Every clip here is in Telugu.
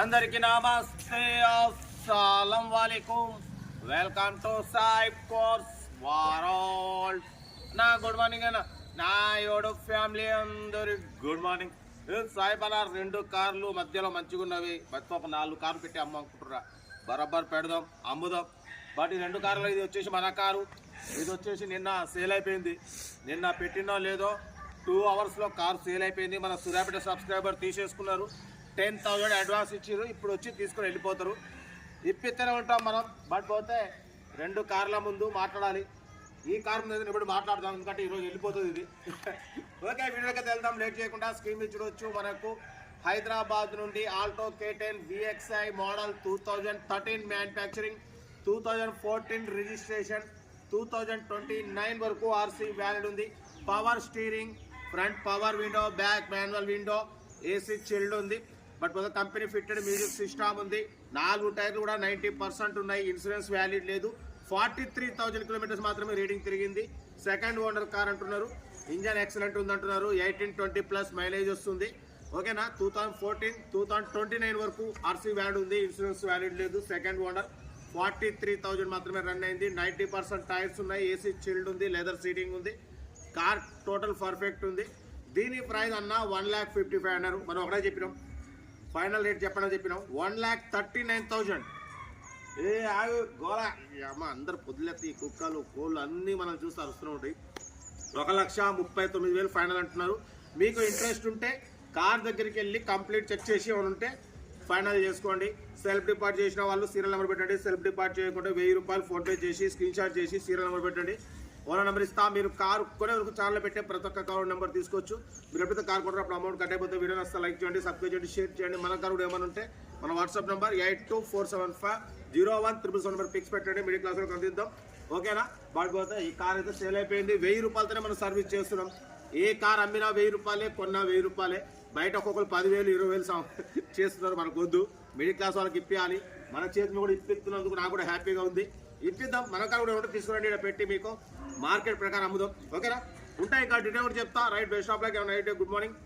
అందరికి నమస్తే. అస్సలం వాలేకుం. వెల్కమ్ టు సాయిబ్ కోర్స్ వారాల్. నా గుడ్ మార్నింగ్ అన్న. నా యోడు ఫ్యామిలీ అందరి గుడ్ మార్నింగ్. సాయిబ్ అన్న రెండు కార్లు మధ్యలో మంచిగా ఉన్నవి మొత్తం ఒక నాలుగు కార్లు పెట్టి అమ్ముకుంటురా బరబ్బర్ పెడదాం అమ్ముదాం. బట్ ఈ రెండు కార్లు ఇది వచ్చేసి మన కారు. ఇది వచ్చేసి నిన్న సేల్ అయిపోయింది. నిన్న పెట్టినో లేదో టూ అవర్స్లో కార్ సేల్ అయిపోయింది. మన సూర్యాపేట సబ్స్క్రైబర్ తీసేసుకున్నారు. టెన్ థౌజండ్ అడ్వాన్స్ ఇచ్చారు ఇప్పుడు వచ్చి తీసుకుని వెళ్ళిపోతారు. ఇప్పిస్తూనే ఉంటాం మనం బట్ పోతే రెండు కార్ల ముందు మాట్లాడాలి. ఈ కార్ మీద ఇప్పుడు మాట్లాడదాం ఎందుకంటే ఈరోజు వెళ్ళిపోతుంది ఇది. ఓకే వీడియోకి వెళ్దాం. లేట్ చేయకుండా స్క్రీన్ చూడొచ్చు మనకు హైదరాబాద్ నుండి Alto K ten VXI model two thousand thirteen manufacturing two thousand fourteen registration two thousand twenty nine వరకు ఆర్సీ వ్యాలిడ్ ఉంది. Power steering front power window back manual window AC chilled ఉంది. బట్ కొంత కంపెనీ ఫిట్టెడ్ మ్యూజిక్ సిస్టమ్ ఉంది. నాలుగు టైర్లు కూడా నైంటీ పర్సెంట్ ఉన్నాయి. ఇన్సూరెన్స్ వ్యాలిడ్ లేదు. ఫార్టీ త్రీ థౌజండ్ కిలోమీటర్స్ మాత్రమే రీడింగ్ తిరిగింది. సెకండ్ ఓనర్ కార్ అంటున్నారు. ఇంజన్ ఎక్సలెంట్ ఉంది అంటున్నారు ఎయిటీన్ ట్వంటీ ప్లస్ మైలేజ్ వస్తుంది. ఓకేనా? Two thousand fourteen two thousand twenty nine వరకు ఆర్సీ వ్యాడ్ ఉంది. ఇన్సూరెన్స్ వ్యాలిడ్ లేదు. Second owner forty three thousand మాత్రమే రన్ అయింది. నైంటీ పర్సెంట్ టైర్స్ ఉన్నాయి. ఏసీ చిల్డ్ ఉంది. లెదర్ సీటింగ్ ఉంది. కార్ టోటల్ పర్ఫెక్ట్ ఉంది. దీని ప్రైస్ అన్న వన్ ల్యాక్ ఫిఫ్టీ ఫైవ్ అన్నారు. మనం ఒకటే చెప్పినాం. ఫైనల్ రేట్ చెప్పడం చెప్పినాం. One lakh thirty nine thousand ఏ ఆగు గోళ అమ్మ అందరు పొద్దులెత్తి ఈ కుక్కలు కోళ్ళు అన్నీ మనం చూస్తే అరుస్తూనే ఉంటాయి. ఒక లక్ష ముప్పై తొమ్మిది వేలు ఫైనల్ అంటున్నారు. మీకు ఇంట్రెస్ట్ ఉంటే కార్ దగ్గరికి వెళ్ళి కంప్లీట్ చెక్ చేసి ఉంటే ఫైనల్ చేసుకోండి. సెల్ఫ్ డిపార్ట్ చేసిన వాళ్ళు సీరియల్ నెంబర్ పెట్టండి. సెల్ఫ్ డిపార్ట్ చేయకుండా వెయ్యి రూపాయలు ఫోన్పే చేసి స్క్రీన్ షాట్ చేసి సీరియల్ నెంబర్ పెట్టండి. ఓనర్ నెంబర్ ఇస్తా. మీరు కారు కొనే వరకు ఛానల్ పెట్టే ప్రతి ఒక్క కారు నెంబర్ తీసుకోవచ్చు. మీరు ఎప్పుడైతే కార్ కొంటారో అప్పుడు అమౌంట్ కట్ అయిపోతే వీడియో వస్తే లైక్ చేయండి సబ్స్క్రైబ్ చేయండి షేర్ చేయండి. మన కారు కూడా ఏమైనా ఉంటే మన WhatsApp number eight two four seven five zero one triple seven number pics పెట్టండి మిడిల్ క్లాస్లో అందిద్దాం. ఓకేనా బాడిపోతే ఈ కార్ అయితే సేల్ అయిపోయింది. వెయ్యి రూపాయలతోనే మనం సర్వీస్ చేస్తున్నాం. ఏ కార్ అమ్మినా వెయ్యి రూపాయలే కొన్నా వెయ్యి రూపాయలే. బయట ఒక్కొక్కరు పదివేలు ఇరవై వేలు చేస్తున్నారు మనకు వద్దు. మిడిల్ క్లాస్ వాళ్ళకి ఇప్పించాలి మన చేతిని కూడా ఇప్పిస్తున్నందుకు నాకు కూడా హ్యాపీగా ఉంది. ఇప్పిద్దాం. మన కార్ కూడా ఏమంటే తీసుకురండి ఇక్కడ పెట్టి మీకు. మార్కెట్ ప్రకారం అమ్ముదాం. ఓకేనా? ఉంటాయి ఇంకా డీటెయిల్ కూడా చెప్తా. రైట్ బెస్ట్ షాప్ లాగా ఏమన్నా good morning.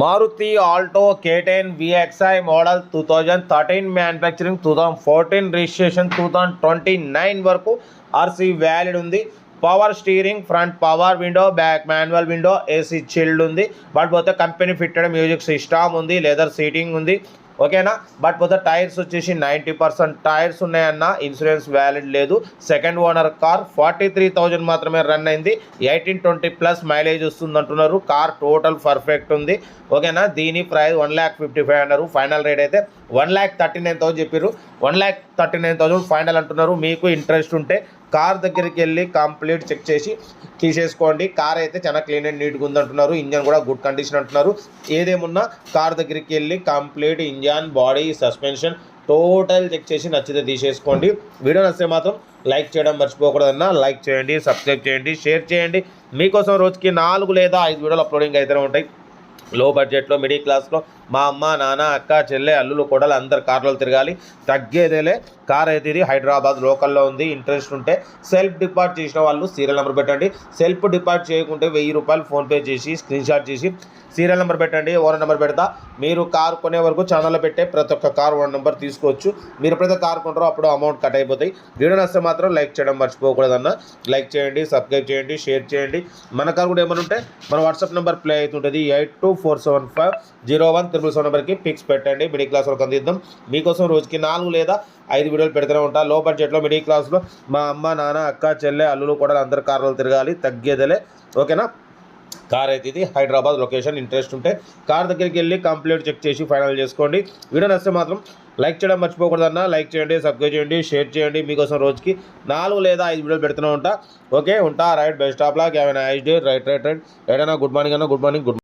Maruti Alto K ten VXI model two thousand thirteen manufacturing two thousand fourteen registration two thousand twenty nine వరకు ఆర్సీ వ్యాలిడ్ ఉంది power steering front power window back manual window AC chilled ఉంది బట్ పోతే కంపెనీ ఫిట్టెడ్ మ్యూజిక్ సిస్టమ్ ఉంది లెదర్ సీటింగ్ ఉంది. ఓకేనా? బట్ పోతే టైర్స్ వచ్చేసి నైంటీ పర్సెంట్ టైర్స్ ఉన్నాయన్న ఇన్సూరెన్స్ వ్యాలిడ్ లేదు. Second owner car forty three thousand మాత్రమే రన్ అయింది. ఎయిటీన్ ట్వంటీ ప్లస్ మైలేజ్ వస్తుంది అంటున్నారు. కార్ టోటల్ పర్ఫెక్ట్ ఉంది. ఓకేనా? దీని price one lakh fifty five అన్నారు. ఫైనల్ రేట్ అయితే one lakh thirty nine thousand చెప్పారు one lakh thirty nine thousand final అంటున్నారు. మీకు ఇంట్రెస్ట్ ఉంటే కార్ దగ్గరికి వెళ్ళి కంప్లీట్ చెక్ చేసి తీసేసుకోండి. కార్ అయితే చాలా క్లీన్ అండ్ నీట్గా ఉంది అంటున్నారు. ఇంజన్ కూడా గుడ్ కండిషన్ అంటున్నారు. ఏదేమున్నా కార్ దగ్గరికి వెళ్ళి complete engine body suspension total check చేసి నచ్చితే తీసేసుకోండి. వీడియో నచ్చితే మాత్రం లైక్ చేయడం మర్చిపోకూడదన్నా. లైక్ చేయండి సబ్స్క్రైబ్ చేయండి షేర్ చేయండి. మీకోసం రోజుకి నాలుగు లేదా ఐదు వీడియోలు అప్లోడింగ్ అయితేనే ఉంటాయి. లో బడ్జెట్లో మిడిల్ క్లాస్లో మా అమ్మ నాన్న అక్క చెల్లె అల్లులు కొడలు అందరు కార్లలో తిరగాలి. తగ్గేదేలే కార్ అయితే ఇది హైదరాబాద్ లోకల్లో ఉంది. ఇంట్రెస్ట్ ఉంటే సెల్ఫ్ డిపార్ట్ చేసిన వాళ్ళు సీరియల్ నెంబర్ పెట్టండి. సెల్ఫ్ డిపార్ట్ చేయకుంటే వెయ్యి రూపాయలు ఫోన్పే చేసి స్క్రీన్ షాట్ చేసి సీరియల్ నెంబర్ పెట్టండి. ఓనర్ నెంబర్ పెడతా. మీరు కార్ కొనే వరకు ఛానల్లో పెట్టే ప్రతి ఒక్క కార్ ఓనర్ నెంబర్ తీసుకోవచ్చు. మీరు ఎప్పుడైతే కార్ కొంటారో అప్పుడు అమౌంట్ కట్ అయిపోతాయి. వీడియో నచ్చితే మాత్రం లైక్ చేయడం మర్చిపోకూడదన్న. లైక్ చేయండి సబ్స్క్రైబ్ చేయండి షేర్ చేయండి. మన కార్ కూడా ఏమైనా ఉంటే మన వాట్సాప్ నెంబర్ ప్లే అవుతుంటుంది. Eight two four seven five zero one triple seven నెంబర్కి పిక్స్ పెట్టండి. మిడిల్ క్లాస్ వరకు అందిద్దాం. మీకోసం రోజుకి నాలుగు లేదా ఐదు వీడియోలు పెడుతూనే ఉంటా. లో బడ్జెట్లో మిడిల్ క్లాస్లో మా అమ్మ నాన్న అక్క చెల్లె అల్లులు కూడా అందరు కార్లు తిరగాలి. తగ్గేదలే. ఓకేనా కార్ అయితే ఇది. హైదరాబాద్ లొకేషన్ ఇంట్రెస్ట్ ఉంటే కార్ దగ్గరికి వెళ్ళి కంప్లీట్ చెక్ చేసి ఫైనల్ చేసుకోండి. వీడియో నచ్చితే మాత్రం లైక్ చేయడం మర్చిపోకూడదన్నా. లైక్ చేయండి సబ్స్క్రైబ్ చేయండి షేర్ చేయండి. మీకోసం రోజుకి నాలుగు లేదా ఐదు వీడియోలు పెడుతూనే ఉంటా. ఓకే ఉంటా. రైట్ బెస్ట్ ఆఫ్ లాక్ ఏమైనా nice day right right right ఏదైనా గుడ్ మార్నింగ్ అన్న గుడ్ మార్నింగ్ గుడ్